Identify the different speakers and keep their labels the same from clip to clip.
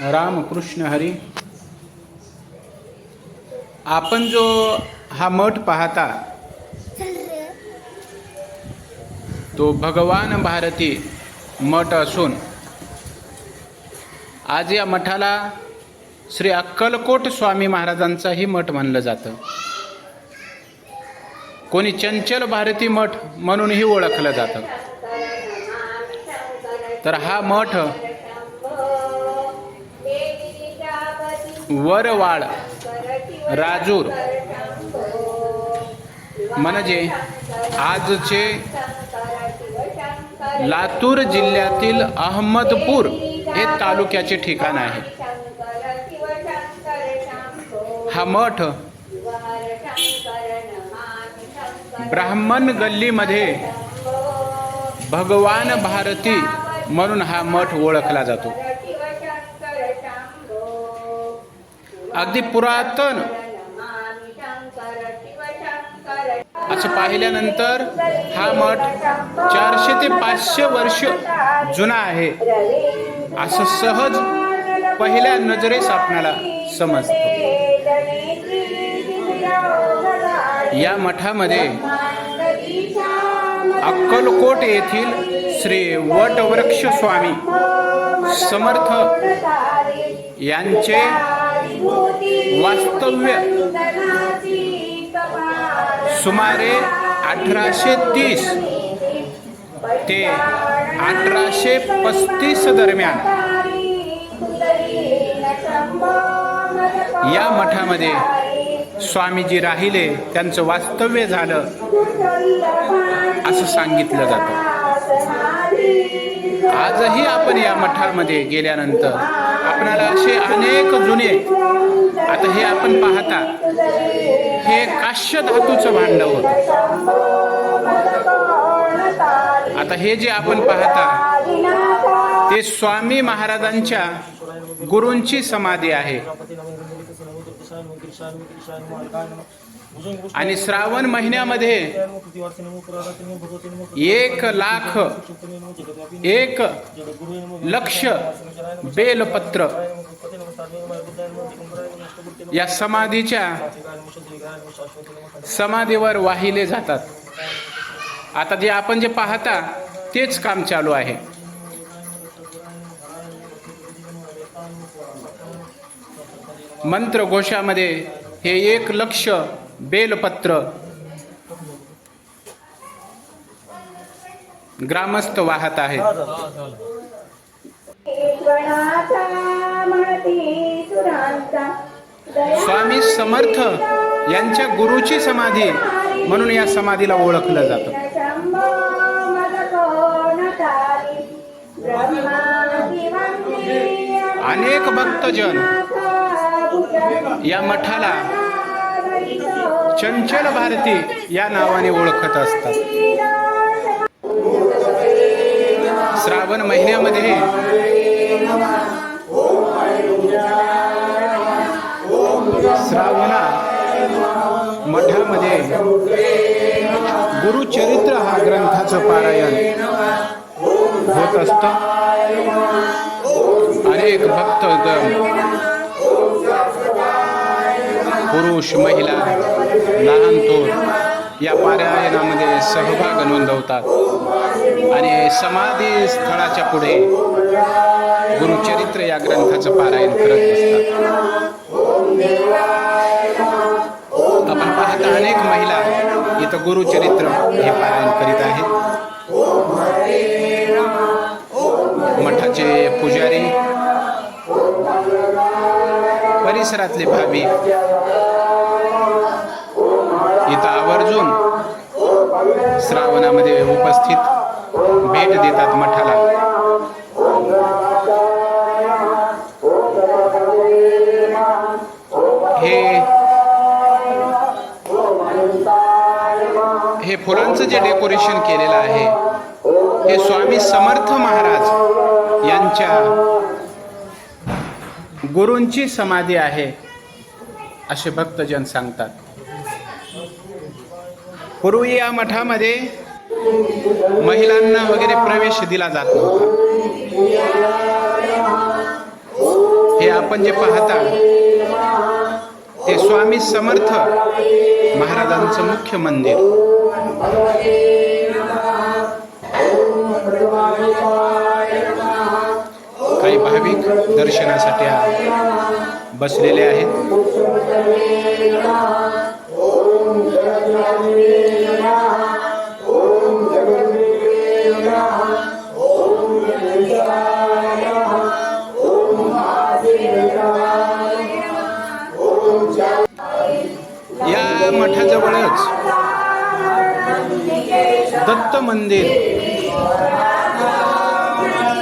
Speaker 1: रामकृष्ण हरी। आपण जो हा मठ पाहता तो भगवान भारती मठ असून आज या मठाला श्री अक्कलकोट स्वामी महाराजांचाही मठ म्हणलं जातं. कोणी चंचल भारती मठ म्हणूनही ओळखलं जातं. तर हा मठ वरवाड राजूर. म्हणजे आजचे लातूर जिल्ह्यातील अहमदपूर हे तालुक्याचे ठिकाण आहे. हा मठ ब्राह्मण गल्लीमध्ये भगवान भारती म्हणून हा मठ ओळखला जातो. अगदी पुरातन. असं पाहिल्यानंतर हा मठ चारशे ते पाचशे वर्ष जुना आहे. असं सहज पहिल्या नजरेस आपणाला समजतं. या मठामध्ये अक्कलकोट येथील श्री वटवृक्ष स्वामी समर्थ यांचे वास्तव्य. सुमारे अठराशे तीस ते अठराशे पस्तीस दरम्यान या मठामध्ये स्वामीजी राहिले. त्यांचं वास्तव्य झालं असं सांगितलं जातं. आजही आपण या मठामध्ये गेल्यानंतर आपणाला असे अनेक जुने आता हे आपण पाहता हे काश्य धातूचं भांड होत. आता हे जे आपण पाहता ते स्वामी महाराजांच्या गुरूंची समाधी आहे. आणि श्रावण महिन्यामध्ये एक लाख एक लक्ष बेलपत्र या समाधीच्या समाधीवर वाहिले जातात. आता जे आपण जे पाहता तेच काम चालू आहे. मंत्र घोषामध्ये हे एक लक्ष बेलपत्र. ग्रामस्थ वाहत आहेत. स्वामी समर्थ यांच्या गुरुची समाधी म्हणून या समाधीला ओळखलं जातं. अनेक भक्तजन या मठाला चंचल भारती या नावाने ओळखत असतात. श्रावण महिन्यामध्ये श्रावणा मठामध्ये गुरुचरित्र हा ग्रंथाचं पारायण होत असत. अनेक भक्तगण पुरुष महिला लहान थोर या पारायणामध्ये सहभाग नोंदवतात. आणि समाधी स्थळाच्या पुढे गुरुचरित्र या ग्रंथाचं पारायण करत असतात. आपण पाहता अनेक महिला इथं गुरुचरित्र हे पारायण करीत आहेत. मठाचे पुजारी परिसरातले भाविक इथं आवर्जून श्रावणामध्ये उपस्थित भेट देतात मठाला. हे हे फुलांचं जे डेकोरेशन केलेलं आहे हे स्वामी समर्थ महाराज यांच्या गुरूंची समाधी आहे असे भक्तजन सांगतात. पूर्वी या मठामध्ये महिलांना वगैरे प्रवेश दिला जात नव्हता. हे आपण जे पाहता ते स्वामी समर्थ महाराजांचं मुख्य मंदिर. काही भाविक दर्शनासाठी बसलेले आहेत. दत्त मंदिर.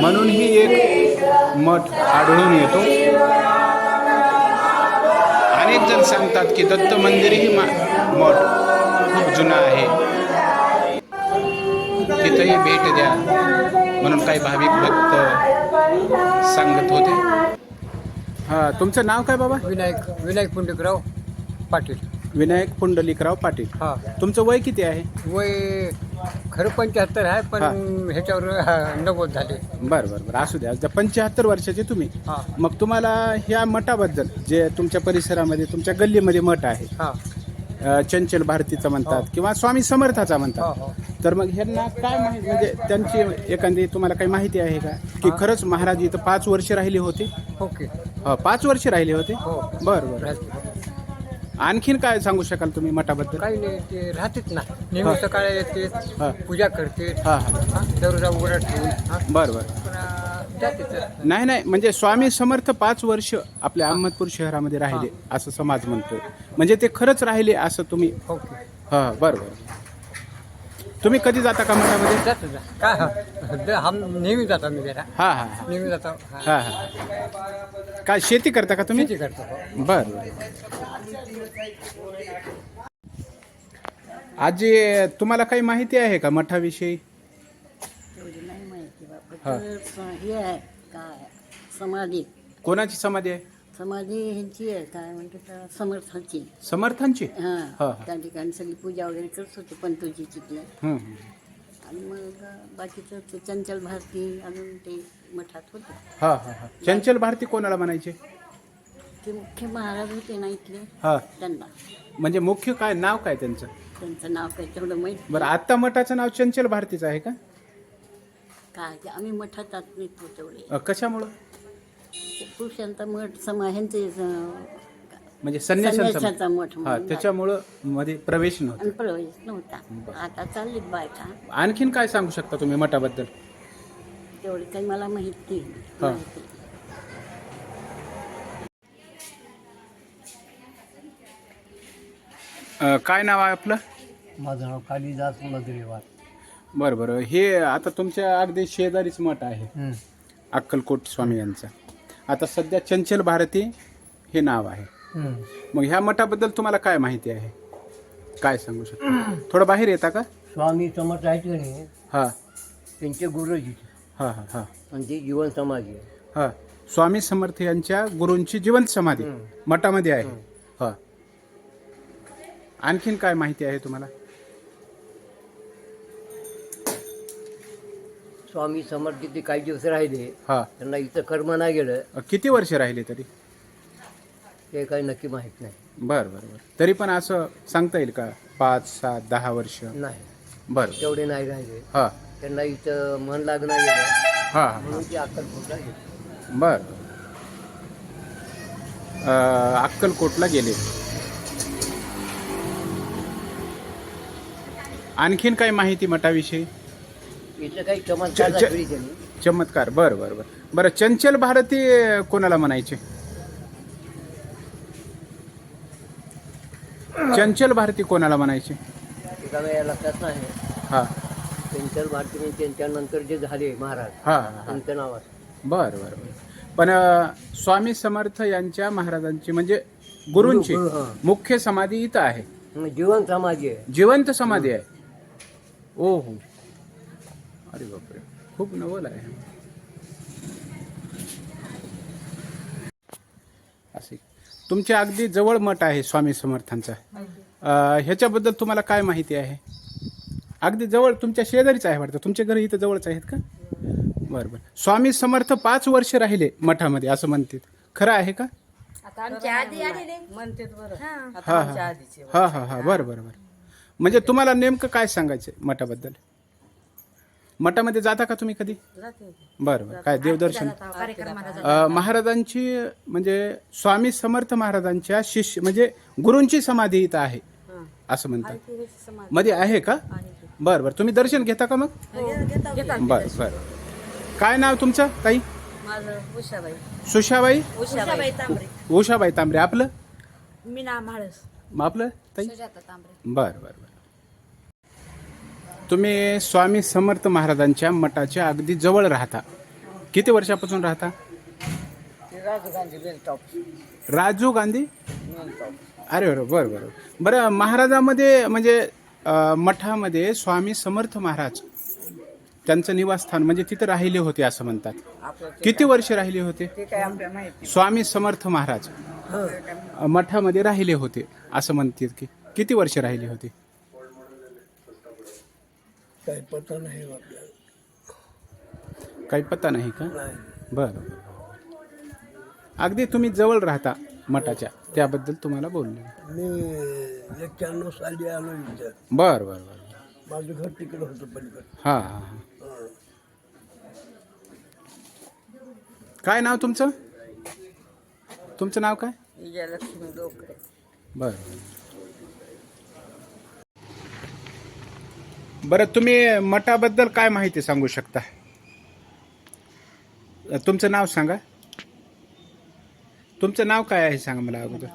Speaker 1: म्हणूनही एक मठ आढळून येतो. अनेक जण सांगतात की दत्त मंदिरही मा- मठ खूप जुना आहे. तिथंही भेट द्या. म्हणून काही भाविक भक्त सांगत होते. हा तुमचं नाव काय बाबा?
Speaker 2: विनायक विनायक पुंडकराव पाटील.
Speaker 1: विनायक पुंडलिकराव पाटील.
Speaker 2: हा.
Speaker 1: तुमचं वय किती आहे?
Speaker 2: वय खरं पंच्याहत्तर आहे पण
Speaker 1: हा.
Speaker 2: ह्याच्यावर हा, नव्वद झाले.
Speaker 1: बरं बरं बरं. असू द्या. पंच्याहत्तर वर्षाचे तुम्ही.
Speaker 2: हा.
Speaker 1: मग तुम्हाला ह्या मठाबद्दल जे तुमच्या परिसरामध्ये तुमच्या गल्लीमध्ये मठ आहे.
Speaker 2: हा.
Speaker 1: अ, चंचल भारतीचा म्हणतात
Speaker 2: हो.
Speaker 1: किंवा स्वामी समर्थाचा
Speaker 2: हो
Speaker 1: म्हणतात.
Speaker 2: हो
Speaker 1: तर मग ह्यांना काय माहिती म्हणजे त्यांची एखादी तुम्हाला काही माहिती आहे का? की
Speaker 2: हा.
Speaker 1: खरंच महाराज इथं पाच वर्ष राहिले होते?
Speaker 2: ओके.
Speaker 1: हा, पाच वर्ष राहिले होते?
Speaker 2: हो.
Speaker 1: बरं बरं. आणखीन काय सांगू शकाल तुम्ही मठाबद्दल
Speaker 2: काही नाही ते राहतेच ना नेहमी
Speaker 1: हा.
Speaker 2: सकाळी येते. पूजा करते
Speaker 1: हा हा
Speaker 2: दरोजा उघडा ठेवून हा.
Speaker 1: बरं बरं
Speaker 2: पण आ, जातेच.
Speaker 1: नाही नाही म्हणजे स्वामी समर्थ पाच वर्ष आपल्या अहमदपूर शहरामध्ये राहिले असं समाज म्हणतोय म्हणजे ते खरंच राहिले असं तुम्ही
Speaker 2: ओके
Speaker 1: हा बरं बरं तुम्ही कधी जाता का मठामध्ये?
Speaker 2: जातो जा. काय हा द- हम नेहमी जातो मी जरा
Speaker 1: हा हा हा.
Speaker 2: नेहमी जातो. हा.
Speaker 1: हा हा. काय शेती करता का तुम्ही?
Speaker 2: शेती करतो हो.
Speaker 1: बर. बर आजी तुम्हाला काही माहिती आहे का मठाविषयी?
Speaker 3: एवढी नाही माहिती बाबा.
Speaker 1: हा.
Speaker 3: तर स- हे आहे काय समाधी?
Speaker 1: कोणाची समाधी आहे?
Speaker 3: समाधी ह्यांची आहे काय म्हणते त्याला समर्थाची.
Speaker 1: समर्थांची? हा,
Speaker 3: हा
Speaker 1: हा.
Speaker 3: त्या ठिकाणी सगळी पूजा वगैरे करत होते पंतोजी तिथले.
Speaker 1: हं,
Speaker 3: आणि मग बाकीचं ते चंचल भारती अजून ते मठात होते.
Speaker 1: हा हा हा. चंचल भारती कोणाला म्हणायचे?
Speaker 3: ते मुख्य महाराज होते ना इथले
Speaker 1: हा.
Speaker 3: त्यांना.
Speaker 1: म्हणजे मुख्य काय नाव काय त्यांचं?
Speaker 3: त्यांचं नाव काय तेवढं माहीत
Speaker 1: बरं आता मठाचं नाव चंचल भारतीचं आहे का?
Speaker 3: काय ते आम्ही मठात नेतो तेवढे.
Speaker 1: अ, कशामुळं?
Speaker 3: पुरुषांचा मठ
Speaker 1: म्हणजे संन्याशांचा
Speaker 3: मठ.
Speaker 1: हा त्याच्यामुळं मध्ये प्रवेश नव्हता.
Speaker 3: प्रवेश नव्हता. आता चाललीत बायका.
Speaker 1: आणखीन काय सांगू शकता तुम्ही मठाबद्दल?
Speaker 3: तेवढी काही मला माहिती
Speaker 1: हा.
Speaker 3: माहिती
Speaker 1: अ, काय नाव आहे आपलं?
Speaker 2: माझं नाव कालिदास मधुरेवार
Speaker 1: बरं बरं. हे आता तुमच्या अगदी शेजारीच मठ आहे. अक्कलकोट स्वामी यांचा. आता सध्या चंचल भारती हे नाव आहे. मग ह्या मठाबद्दल तुम्हाला काय माहिती आहे? काय सांगू शकता? थोडं बाहेर येता का?
Speaker 2: स्वामी समर्थ आहेत की नाही?
Speaker 1: हा.
Speaker 2: त्यांचे गुरुजी.
Speaker 1: हा हा हा.
Speaker 2: आणि ते जीवन समाधी आहे.
Speaker 1: हा. स्वामी समर्थ यांच्या गुरूंची जिवंत समाधी. मठामध्ये आहे. हा. आणखीन काय माहिती आहे तुम्हाला?
Speaker 2: स्वामी समर्थ तिथे काही दिवस राहिले
Speaker 1: हा.
Speaker 2: त्यांना इथं कर्म नाही गेलं.
Speaker 1: किती वर्ष राहिले तरी?
Speaker 2: ते काही नक्की माहीत नाही.
Speaker 1: बरं बरं बरं. तरी पण असं सांगता येईल का? पाच सात दहा वर्ष?
Speaker 2: नाही.
Speaker 1: बरं
Speaker 2: तेवढे नाही राहिले.
Speaker 1: हा.
Speaker 2: त्यांना इथं मन लागणार गेलं.
Speaker 1: हा हा
Speaker 2: म्हणून ते अक्कलकोटला गेले.
Speaker 1: बर. अ, अक्कलकोटला गेले. आणखीन काय माहिती मठाविषयी?
Speaker 2: काही चमत्कार
Speaker 1: च- च-
Speaker 2: दाखवली त्यांनी.
Speaker 1: चमत्कार. बर बर बर. बरं चंचल भारती कोणाला म्हणायचे? चंचल भारती कोणाला म्हणायचे?
Speaker 2: एका वेळा लक्षात नाही
Speaker 1: हा.
Speaker 2: त्यांच्या भारतीने त्यांच्यानंतर जे झाले महाराज
Speaker 1: हा हा हा.
Speaker 2: त्यांचं नाव असं
Speaker 1: बर बर बर. पण अ, स्वामी समर्थ यांच्या महाराजांची म्हणजे गुरूंची
Speaker 2: गुरु, हा.
Speaker 1: मुख्य समाधी इथं आहे.
Speaker 2: जीवन समाधी आहे.
Speaker 1: जिवंत समाधी आहे. ओ हो अरे बापरे. खूप नवल आहे. असे. तुमच्या अगदी जवळ मठ आहे स्वामी समर्थांचा. अं, ह्याच्याबद्दल तुम्हाला काय माहिती आहे? अगदी जवळ तुमच्या शेजारीच आहे वाटतं. तुमचे घर इथं जवळच आहेत का? बरं बरं. स्वामी समर्थ पाच वर्ष राहिले मठामध्ये असं म्हणतात. खरं आहे का?
Speaker 4: आता आमच्या आधी आलेले. म्हणते बरं. आता
Speaker 1: हा
Speaker 4: आमच्या
Speaker 1: हा
Speaker 4: आधीचे
Speaker 1: हा हा हा. बरं बरं बरं. म्हणजे तुम्हाला नेमकं काय सांगायचं मठाबद्दल? मठामध्ये जाता का तुम्ही कधी?
Speaker 4: जाते होते.
Speaker 1: बरं बरं. काय देवदर्शन?
Speaker 4: कार्यक्रमाला जाते.
Speaker 1: अ, महाराजांची म्हणजे स्वामी समर्थ महाराजांच्या शिष्य म्हणजे गुरूंची समाधी इथं आहे
Speaker 4: हं.
Speaker 1: असं म्हणतात.
Speaker 4: हे
Speaker 1: समाजमध्ये आहे का?
Speaker 4: आहे ते.
Speaker 1: बरं बरं. तुम्ही दर्शन घेता का मग?
Speaker 4: घेतात ते.
Speaker 1: बरं बरं. काय नाव तुमचं ताई?
Speaker 4: माझं उषाबाई.
Speaker 1: सुशाबाई
Speaker 4: उषाबाई तांबरे.
Speaker 1: उषाबाई तांबरे. आपलं?
Speaker 4: मीना म्हाळस.
Speaker 1: मग आपलं ताई? बरं बरं बरं. तुम्ही स्वामी समर्थ महाराजांच्या मठाच्या अगदी जवळ राहता. किती वर्षापासून राहता?
Speaker 4: राजू गांधी
Speaker 1: राजू गांधी? अरे बरं बरं बरं. बरं महाराजामध्ये म्हणजे मठामध्ये स्वामी समर्थ महाराज त्यांचं निवासस्थान म्हणजे तिथं राहिले होते असं म्हणतात. किती वर्ष राहिले होते? स्वामी समर्थ महाराज अं, मठामध्ये राहिले होते असं म्हणतात की किती वर्ष राहिले होते?
Speaker 5: काही पत्ता नाही आपल्याला
Speaker 1: काही पत्ता नाही का? बरं. अगदी तुम्ही जवळ राहता मठाच्या त्याबद्दल तुम्हाला बोलले.
Speaker 5: मी एक्क्याण्णव साली आलो इथं.
Speaker 1: बरं बरं बरं.
Speaker 5: माझं घर तिकडं होतं पलीकडे.
Speaker 1: हां हां हां. काय नाव तुमचं? तुमचं नाव काय?
Speaker 4: विजयलक्ष्मी डोकरे
Speaker 1: बरं. बरं तुम्ही मठाबद्दल काय माहिती सांगू शकता? तुमचं नाव सांगा. तुमचं नाव काय आहे सांगा मला अगोदर.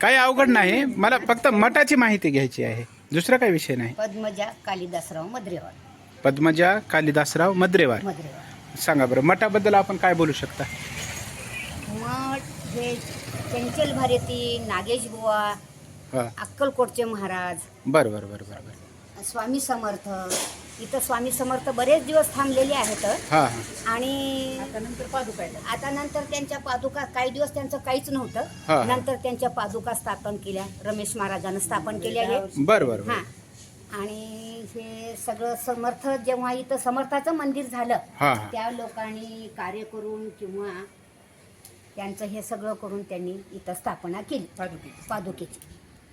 Speaker 1: काही अवघड नाही. मला फक्त मठाची माहिती घ्यायची आहे. दुसरा काही विषय नाही.
Speaker 3: पद्मजा कालिदासराव मद्रेवाड
Speaker 1: पद्मजा कालिदासराव मद्रेवार.
Speaker 3: मद्रेवाड
Speaker 1: सांगा बरं मठाबद्दल आपण काय बोलू शकता?
Speaker 3: मठ हे चंचल भारती नागेश बुवा अक्कलकोटचे महाराज.
Speaker 1: बरं बरं बरं बरं बरं.
Speaker 3: स्वामी समर्थ. इथं स्वामी समर्थ बरेच दिवस थांबलेले आहेत.
Speaker 1: हां
Speaker 3: आणि आता नंतर त्यांच्या पादुका काही दिवस त्यांचं काहीच
Speaker 1: हा.
Speaker 3: नव्हतं नंतर त्यांच्या पादुका स्थापन केल्या. रमेश महाराजांनं स्थापन केल्या हे.
Speaker 1: बरं बरं
Speaker 3: हा.
Speaker 1: बरं.
Speaker 3: आणि हे सगळं समर्थ जेव्हा इथं समर्थाचं मंदिर झालं
Speaker 1: हां हां.
Speaker 3: त्या लोकांनी कार्य करून किंवा त्यांचं हे सगळं करून त्यांनी इथं स्थापना केली.
Speaker 4: पादुकी
Speaker 3: पादुकेची.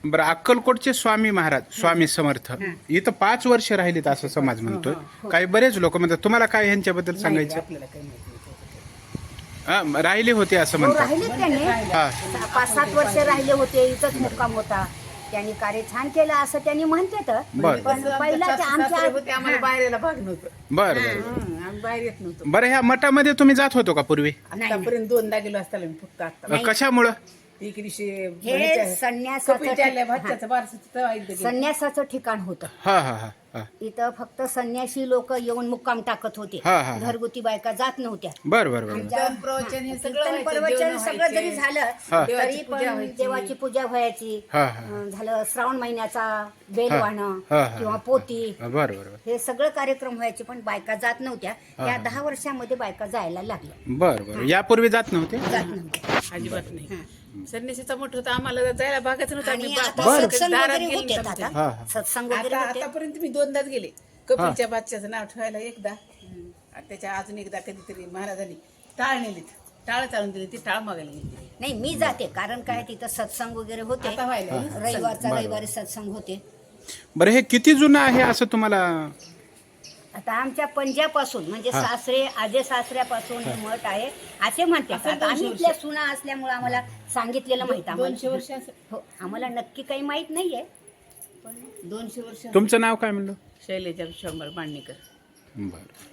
Speaker 1: बरं अक्कलकोटचे स्वामी महाराज स्वामी समर्थ इथं पाच वर्ष राहिलेत असं समाज म्हणतोय. काही बरेच लोक म्हणतात तुम्हाला काय ह्यांच्याबद्दल सांगायचं?
Speaker 4: आपल्याला काही माहिती नाही.
Speaker 1: हा, राहिले होते असं
Speaker 3: हो,
Speaker 1: म्हणतात.
Speaker 3: त्यांनी.
Speaker 1: हा.
Speaker 3: पाच सात वर्ष राहिले होते इथंच मुक्काम होता. त्यांनी कार्य छान केलं असं त्यांनी म्हणते तर
Speaker 1: बरं.
Speaker 3: पण पहिला ते
Speaker 4: सासू सासरे होते
Speaker 3: आमच्या
Speaker 4: आम्हाला बाहेर यायला भाग नव्हतं.
Speaker 1: बरं बरं.
Speaker 4: हं, आम्ही बाहेर येत नव्हतो.
Speaker 1: बरं ह्या मठामध्ये तुम्ही जात होतो का पूर्वी?
Speaker 4: आतापर्यंत दोनदा गेलो असताना मी फक्त आता
Speaker 1: कशामुळं?
Speaker 3: हे संन्यासाचं ठिकाण-. संन्यासाचं होतं.
Speaker 1: हा हा हा.
Speaker 3: इथं फक्त संन्यासी लोक येऊन मुक्काम टाकत होते.
Speaker 1: हा, हा, हा.
Speaker 3: घरगुती बायका जात नव्हत्या.
Speaker 1: बरं बरं बरं.
Speaker 4: कीर्तन, प्रवचन हे सगळं
Speaker 3: कीर्तन
Speaker 4: व्हायचं,
Speaker 3: प्रवचन
Speaker 4: जेवणं
Speaker 3: सगळं
Speaker 4: व्हायचे.
Speaker 3: जरी झालं
Speaker 1: हा.
Speaker 3: तरी
Speaker 4: देवाची
Speaker 3: पण
Speaker 4: पूजा व्हायची.
Speaker 3: देवाची पूजा व्हायची.
Speaker 1: हा हा.
Speaker 3: अं, झालं श्रावण महिन्याचा बेल
Speaker 1: हा.
Speaker 3: वाहणं
Speaker 1: हा, हा.
Speaker 3: किंवा पोती.
Speaker 1: बरं बरं बरं.
Speaker 3: हे सगळं कार्यक्रम व्हायचे पण बायका जात नव्हत्या. या दहा वर्षामध्ये बायका जायला लागल्या.
Speaker 1: बरं बरं. यापूर्वी जात नव्हते?
Speaker 3: जात नव्हत्या.
Speaker 4: अजिबात नाही. संन्यासीचा मोठ होता. आम्हाला जायला भागाच नव्हतं.
Speaker 3: आणि
Speaker 4: आम्ही बा-
Speaker 3: आता
Speaker 4: बा-
Speaker 3: सत्संग
Speaker 4: दारात
Speaker 3: वगैरे
Speaker 4: गेलो
Speaker 3: होते.
Speaker 4: नव्हतो.
Speaker 3: आता.
Speaker 1: हा, हा.
Speaker 3: सत्संग वगैरे
Speaker 4: आता
Speaker 3: होते.
Speaker 4: आतापर्यंत मी दोनदाच गेले. कपिलच्या बादशाचं नाव ठेवायला एकदा. आणि त्याच्या अजून एकदा कधीतरी महाराजांनी टाळ नेलीत. टाळ चालून दिली ती टाळ मागायला गेली.
Speaker 3: नाही मी जाते. कारण काय तिथं सत्संग वगैरे होते.
Speaker 4: आता व्हायला
Speaker 3: रविवारचा रविवारी सत्संग होते.
Speaker 1: बरं हे किती जुनं आहे असं तुम्हाला?
Speaker 3: आता आमच्या पंजापासून म्हणजे. सासरे आजे सासऱ्यापासून हे. मठ आहे. असे म्हणते.
Speaker 4: असेल
Speaker 3: आता आम्ही
Speaker 4: दोनशे
Speaker 3: इथल्या सुना असल्यामुळे आम्हाला सांगितलेलं माहीत
Speaker 4: दोनशे
Speaker 3: आम्हाला
Speaker 4: वर्ष असं.
Speaker 3: हो आम्हाला नक्की काही माहीत नाहीये.
Speaker 4: दोनशे वर्ष.
Speaker 1: तुमचं नाव काय म्हणलं?
Speaker 4: शैलेजा शंभर मांडणीकर
Speaker 1: बरं.